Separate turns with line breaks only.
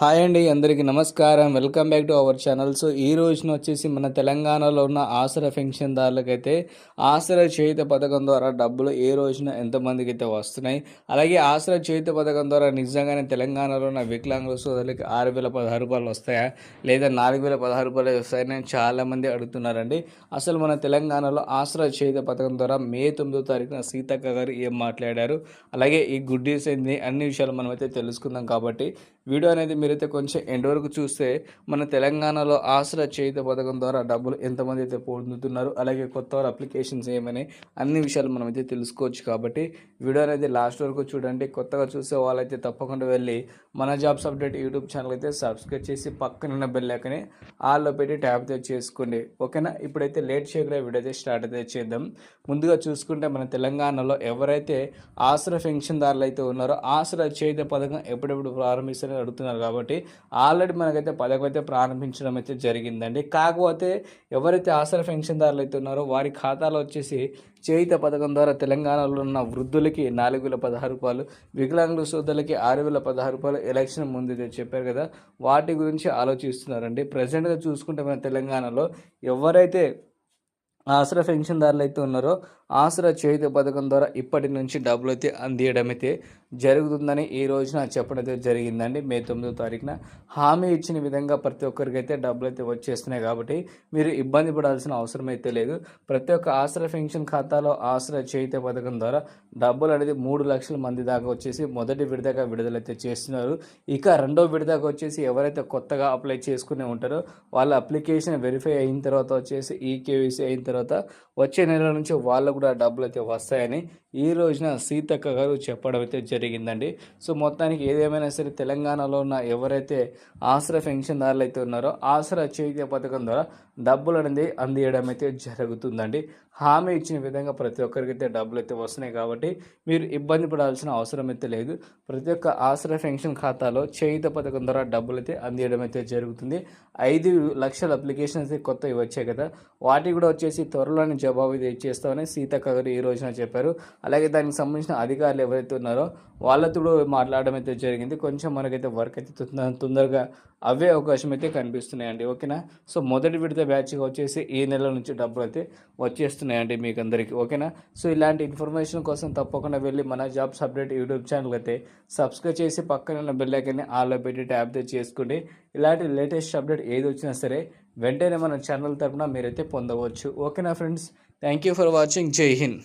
Hi అండి అందరికీ నమస్కారం. Welcome back to our channel. So ఈ రోజున వచ్చేసి మన తెలంగాణలో ఉన్న ఆసరా పెన్షన్దారులకైతే ఆసరా చేయుత పథకం ద్వారా డబ్బులు ఏ రోజున ఎంతమందికి అయితే వస్తున్నాయి? అలాగే ఆసరా చేయుత పథకం ద్వారా నిజంగానే తెలంగాణలో ఉన్న వికలాంగుల సోదరులకి ఆరు వేల పదహారు రూపాయలు వస్తాయా? లేదా నాలుగు వేల పదహారు రూపాయలు వస్తాయని చాలామంది అడుగుతున్నారండి. అసలు మన తెలంగాణలో ఆసరా చేయుత పథకం ద్వారా మే తొమ్మిదో తారీఖున సీతక్క గారు ఏం మాట్లాడారు? అలాగే ఈ గుడ్డీస్ ఏంది? అన్ని విషయాలు మనమైతే తెలుసుకుందాం కాబట్టి వీడియో అనేది మీరైతే కొంచెం ఎండ్ వరకు చూస్తే మన తెలంగాణలో ఆసరా చేయుత పథకం ద్వారా డబ్బులు ఎంతమంది అయితే పొందుతున్నారు అలాగే కొత్త వారు అప్లికేషన్స్ ఏమని అన్ని విషయాలు మనం అయితే తెలుసుకోవచ్చు కాబట్టి వీడియో అనేది లాస్ట్ వరకు చూడండి. కొత్తగా చూసే వాళ్ళైతే తప్పకుండా వెళ్ళి మన జాబ్స్ అప్డేట్ యూట్యూబ్ ఛానల్ అయితే సబ్స్క్రైబ్ చేసి పక్కన బెల్లాకని ఆల్లో పెట్టి ట్యాప్ అయితే చేసుకోండి. ఓకేనా? ఇప్పుడైతే లేట్ చేయకుండా వీడియో అయితే స్టార్ట్ అయితే చేద్దాం. ముందుగా చూసుకుంటే మన తెలంగాణలో ఎవరైతే ఆసరా పెన్షన్దారులు అయితే ఉన్నారో ఆసరా చేయుత పథకం ఎప్పుడెప్పుడు ప్రారంభిస్తారని అడుగుతున్నారు కాబట్టి ఆల్రెడీ మనకైతే పథకం అయితే ప్రారంభించడం అయితే జరిగిందండి. కాకపోతే ఎవరైతే ఆసరా పెన్షన్దారులు అయితే ఉన్నారో వారి ఖాతాలో వచ్చేసి చేయిత పథకం ద్వారా తెలంగాణలో ఉన్న వృద్ధులకి నాలుగు వేల పదహారు రూపాయలు వికలాంగుల సోదరులకి ఆరు వేల పదహారు రూపాయలు ఎలక్షన్ ముందు అయితే చెప్పారు కదా. వాటి గురించి ఆలోచిస్తున్నారండి. ప్రజెంట్గా చూసుకుంటే మన తెలంగాణలో ఎవరైతే ఆసరా పెన్షన్దారులు అయితే ఉన్నారో ఆసరా చేయుత పథకం ద్వారా ఇప్పటి నుంచి డబ్బులు అయితే అందియడం అయితే జరుగుతుందని ఈ రోజున చెప్పడం అయితే జరిగిందండి. మే తొమ్మిదో తారీఖున హామీ ఇచ్చిన విధంగా ప్రతి ఒక్కరికి అయితే డబ్బులు అయితే వచ్చేస్తున్నాయి కాబట్టి మీరు ఇబ్బంది పడాల్సిన అవసరం అయితే లేదు. ప్రతి ఒక్క ఆసరా పెన్షన్ ఖాతాలో ఆసరా చేయుత పథకం ద్వారా డబ్బులు అనేది మూడు లక్షల మంది దాకా వచ్చేసి మొదటి విడతగా విడుదలైతే చేస్తున్నారు. ఇక రెండో విడతగా వచ్చేసి ఎవరైతే కొత్తగా అప్లై చేసుకుని ఉంటారో వాళ్ళ అప్లికేషన్ వెరిఫై అయిన తర్వాత వచ్చేసి ఈ కేవీసీ అయిన తర్వాత వచ్చే నెల నుంచి వాళ్ళకు కూడా డబ్బులు అయితే వస్తాయని ఈ రోజున సీతక్క గారు చెప్పడం అయితే జరిగిందండి. సో మొత్తానికి ఏదేమైనా సరే తెలంగాణలో ఉన్న ఎవరైతే ఆసరా పెన్షన్దారులు అయితే ఉన్నారో ఆసరా చేతి పథకం ద్వారా డబ్బులు అనేది అందియడం అయితే జరుగుతుందండి. హామీ ఇచ్చిన విధంగా ప్రతి ఒక్కరికి అయితే డబ్బులు అయితే వస్తున్నాయి కాబట్టి మీరు ఇబ్బంది పడాల్సిన అవసరం అయితే లేదు. ప్రతి ఒక్క ఆశ్రయ పెన్షన్ ఖాతాలో చేయుత పథకం ద్వారా డబ్బులు అయితే అందియడం అయితే జరుగుతుంది. ఐదు లక్షల అప్లికేషన్స్ అయితే కొత్తవి వచ్చాయి కదా. వాటి కూడా వచ్చేసి త్వరలోనే జవాబు ఇచ్చేస్తామని సీతక్క గారు ఈ రోజున చెప్పారు. అలాగే దానికి సంబంధించిన అధికారులు ఎవరైతే ఉన్నారో వాళ్ళతో కూడా మాట్లాడడం అయితే జరిగింది. కొంచెం మనకైతే వర్క్ అయితే తొందర- తొందరగా అవే అవకాశం అయితే కనిపిస్తున్నాయండి. ఓకేనా? సో మొదటి విడత బ్యాచ్గా వచ్చేసి ఈ నెల నుంచి డబ్బులు అయితే వచ్చేస్తున్నాయండి మీకు అందరికీ ఓకేనా? సో ఇలాంటి ఇన్ఫర్మేషన్ కోసం తప్పకుండా వెళ్ళి మన జాబ్స్ అప్డేట్ యూట్యూబ్ ఛానల్ అయితే సబ్స్క్రైబ్ చేసి పక్కన ఉన్న బెల్ ఐకాన్ని ఆల్లో పెట్టి ట్యాప్ చేసుకోండి. ఇలాంటి లేటెస్ట్ అప్డేట్ ఏది వచ్చినా సరే వెంటనే మన ఛానల్ తరపున మీరైతే పొందవచ్చు ఓకేనా friends? Thank you for watching. జై హింద్.